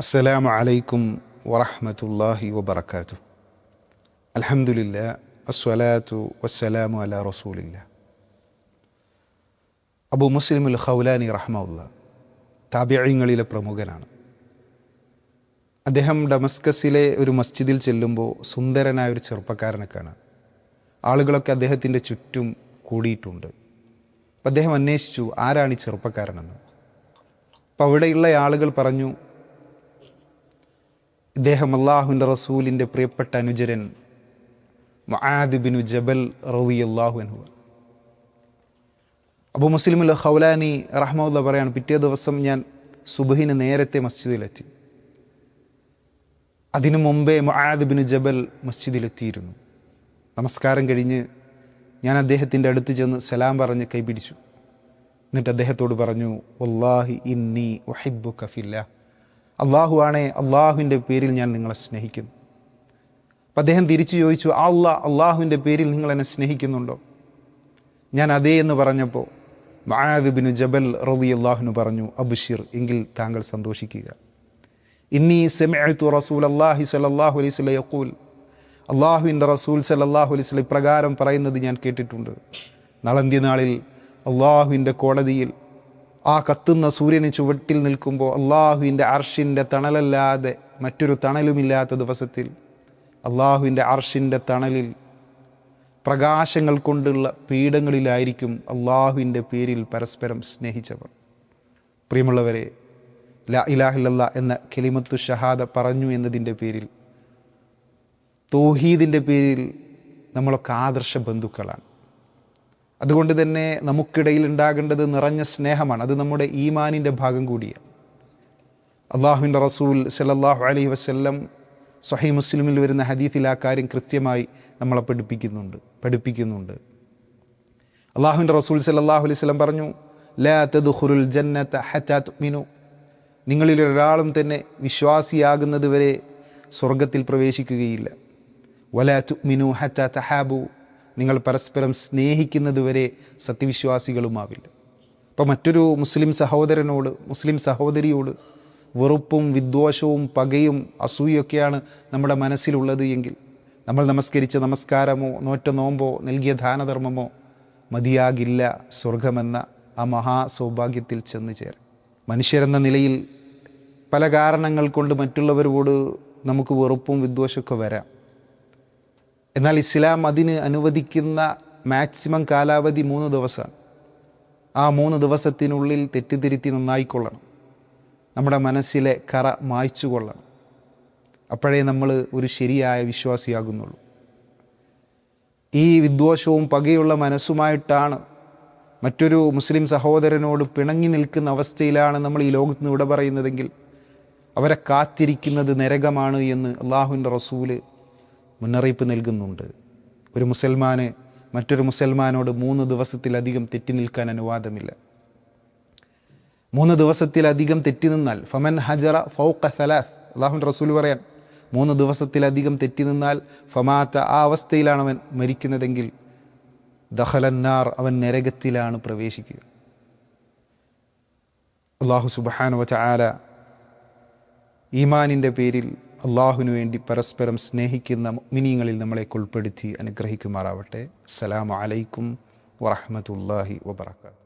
അസ്സലാമു അലൈക്കും വറഹ്മത്തുള്ളാഹി വബറകാതുഹു. അൽഹംദുലില്ലാ അസ്സലാത്തു വസ്സലാമു അലാ റസൂലില്ലാ അബു മുസ്ലിമുൽ ഖൗലാനി റഹ്മുല്ല താബിയങ്ങളിലെ പ്രമുഖനാണ്. അദ്ദേഹം ഡമസ്കസിലെ ഒരു മസ്ജിദിൽ ചെല്ലുമ്പോൾ സുന്ദരനായ ഒരു ചെറുപ്പക്കാരനെ കാണാം. ആളുകളൊക്കെ അദ്ദേഹത്തിന്റെ ചുറ്റും കൂടിയിട്ടുണ്ട്. അപ്പം അദ്ദേഹം അന്വേഷിച്ചു ആരാണ് ഈ ചെറുപ്പക്കാരനെന്ന്? അപ്പം അവിടെയുള്ള ആളുകൾ പറഞ്ഞു ഇദ്ദേഹം അള്ളാഹുവിന്റെ റസൂലിന്റെ പ്രിയപ്പെട്ട അനുചരൻ മഹാദിബിനു ബിനു ജബൽ റവി അള്ളാഹു അനു അബു അൽ ഹൗലാനി റഹ്മുല്ല പറയാണ് പിറ്റേ ദിവസം ഞാൻ സുബഹിന് നേരത്തെ മസ്ജിദിലെത്തി. അതിനു മുമ്പേ മഹാദിബിനു ബിനു ജബൽ മസ്ജിദിലെത്തിയിരുന്നു. നമസ്കാരം കഴിഞ്ഞ് ഞാൻ അദ്ദേഹത്തിന്റെ അടുത്ത് ചെന്ന് സലാം പറഞ്ഞ് കൈപിടിച്ചു. എന്നിട്ട് അദ്ദേഹത്തോട് പറഞ്ഞു വല്ലാഹി ഇന്നി വഹിബു കഫില്ല അള്ളാഹു ആണേ അള്ളാഹുവിന്റെ പേരിൽ ഞാൻ നിങ്ങളെ സ്നേഹിക്കുന്നു. അപ്പം അദ്ദേഹം തിരിച്ചു ചോദിച്ചു ആ അള്ളാ അള്ളാഹുവിന്റെ പേരിൽ നിങ്ങൾ എന്നെ സ്നേഹിക്കുന്നുണ്ടോ? ഞാൻ അതേ എന്ന് പറഞ്ഞപ്പോൾ മഹാദ് ബിനു ജബൽ റബി അള്ളാഹുവിന് പറഞ്ഞു അബുഷിർ എങ്കിൽ താങ്കൾ സന്തോഷിക്കുക. ഇന്നീ സെമഅത്തു റസൂൽ അള്ളാഹി സലല്ലാഹു അലൈഹി യക്കൂൽ അള്ളാഹുവിന്റെ റസൂൽ സലല്ലാഹു അലൈഹി ഇപ്രകാരം പറയുന്നത് ഞാൻ കേട്ടിട്ടുണ്ട്. നാളന്ത്യനാളിൽ അള്ളാഹുവിന്റെ കോടതിയിൽ ആ കത്തുന്ന സൂര്യന് ചുവട്ടിൽ നിൽക്കുമ്പോൾ അള്ളാഹുവിന്റെ അർഷിന്റെ തണലല്ലാതെ മറ്റൊരു തണലുമില്ലാത്ത ദിവസത്തിൽ അള്ളാഹുവിന്റെ അർഷിന്റെ തണലിൽ പ്രകാശങ്ങൾ കൊണ്ടുള്ള പീഠങ്ങളിലായിരിക്കും അള്ളാഹുവിന്റെ പേരിൽ പരസ്പരം സ്നേഹിച്ചവർ. പ്രിയമുള്ളവരെ ലാ ഇലാഹില്ല എന്ന കെലിമത്തു ഷഹാദ പറഞ്ഞു എന്നതിന്റെ പേരിൽ തോഹീദിന്റെ പേരിൽ നമ്മളൊക്കെ ആദർശ ബന്ധുക്കളാണ്. അതുകൊണ്ട് തന്നെ നമുക്കിടയിൽ ഉണ്ടാകേണ്ടത് നിറഞ്ഞ സ്നേഹമാണ്. അത് നമ്മുടെ ഈമാനിന്റെ ഭാഗം കൂടിയാണ്. അള്ളാഹുവിന്റെ റസൂൽ സലല്ലാഹു അലൈഹി വസ്ല്ലം സഹി മുസ്ലിമിൽ വരുന്ന ഹദീഫിൽ ആ കാര്യം കൃത്യമായി നമ്മളെ പഠിപ്പിക്കുന്നുണ്ട് പഠിപ്പിക്കുന്നുണ്ട്. അള്ളാഹുവിന്റെ റസൂൽ സലല്ലാഹു അലൈഹി സ്വലം പറഞ്ഞു ലാ തദ്ഖുലുൽ ജന്നത ഹത്താ തുമിനു നിങ്ങളിൽ ഒരാളും തന്നെ വിശ്വാസിയാകുന്നത് വരെ സ്വർഗത്തിൽ പ്രവേശിക്കുകയില്ല. വലാ തുമിനു ഹത്താ തഹാബു. നിങ്ങൾ പരസ്പരം സ്നേഹിക്കുന്നതുവരെ സത്യവിശ്വാസികളുമാവില്ല. അപ്പോൾ മറ്റൊരു മുസ്ലിം സഹോദരനോട് മുസ്ലിം സഹോദരിയോട് വെറുപ്പും വിദ്വേഷവും പകയും അസൂയൊക്കെയാണ് നമ്മുടെ മനസ്സിലുള്ളത് എങ്കിൽ നമ്മൾ നമസ്കരിച്ച നമസ്കാരമോ നോറ്റ നോമ്പോ നൽകിയ ദാനധർമ്മമോ മതിയാകില്ല സ്വർഗമെന്ന ആ മഹാസൗഭാഗ്യത്തിൽ ചെന്ന് ചേരാം മനുഷ്യരെന്ന നിലയിൽ പല കാരണങ്ങൾ കൊണ്ട് മറ്റുള്ളവരോട് നമുക്ക് വെറുപ്പും വിദ്വേഷമൊക്കെ വരാം. എന്നാൽ ഇസ്ലാം അതിന് അനുവദിക്കുന്ന മാക്സിമം കാലാവധി മൂന്ന് ദിവസമാണ് ആ മൂന്ന് ദിവസത്തിനുള്ളിൽ തെറ്റിദ്ധരുത്തി നന്നായിക്കൊള്ളണം. നമ്മുടെ മനസ്സിലെ കറ മായ്ച്ചു കൊള്ളണം. അപ്പോഴേ നമ്മൾ ഒരു ശരിയായ വിശ്വാസിയാകുന്നുള്ളൂ. ഈ വിദ്വേഷവും പകയുള്ള മനസ്സുമായിട്ടാണ് മറ്റൊരു മുസ്ലിം സഹോദരനോട് പിണങ്ങി നിൽക്കുന്ന അവസ്ഥയിലാണ് നമ്മൾ ഈ ലോകത്ത് നിന്ന് ഇവിടെ പറയുന്നതെങ്കിൽ അവരെ കാത്തിരിക്കുന്നത് നരകമാണ് എന്ന് അള്ളാഹുവിന്റെ റസൂൽ മുന്നറിയിപ്പ് നൽകുന്നുണ്ട്. ഒരു മുസൽമാന് മറ്റൊരു മുസൽമാനോട് മൂന്ന് ദിവസത്തിലധികം തെറ്റി നിൽക്കാൻ അനുവാദമില്ല. മൂന്ന് ദിവസത്തിലധികം തെറ്റി നിന്നാൽ ഫമൻ ഹജറ ഫൗഖ സലാസ് അള്ളാഹു റസൂൽ പറയാൻ മൂന്ന് ദിവസത്തിലധികം തെറ്റി നിന്നാൽ ഫമാത്ത ആ അവസ്ഥയിലാണ് അവൻ മരിക്കുന്നതെങ്കിൽ ദഹലന്നാർ അവൻ നരകത്തിലാണ് പ്രവേശിക്കുക. അള്ളാഹു സുബാനുവ ചാല ഈമാനിന്റെ പേരിൽ അള്ളാഹുവിനു വേണ്ടി പരസ്പരം സ്നേഹിക്കുന്ന മിനിങ്ങളിൽ നമ്മളെ ഉൾപ്പെടുത്തി അനുഗ്രഹിക്കുമാറാവട്ടെ. അസലാമലൈക്കും അലൈക്കും വറഹമത്തല്ലാഹി വബർക്കാത്തു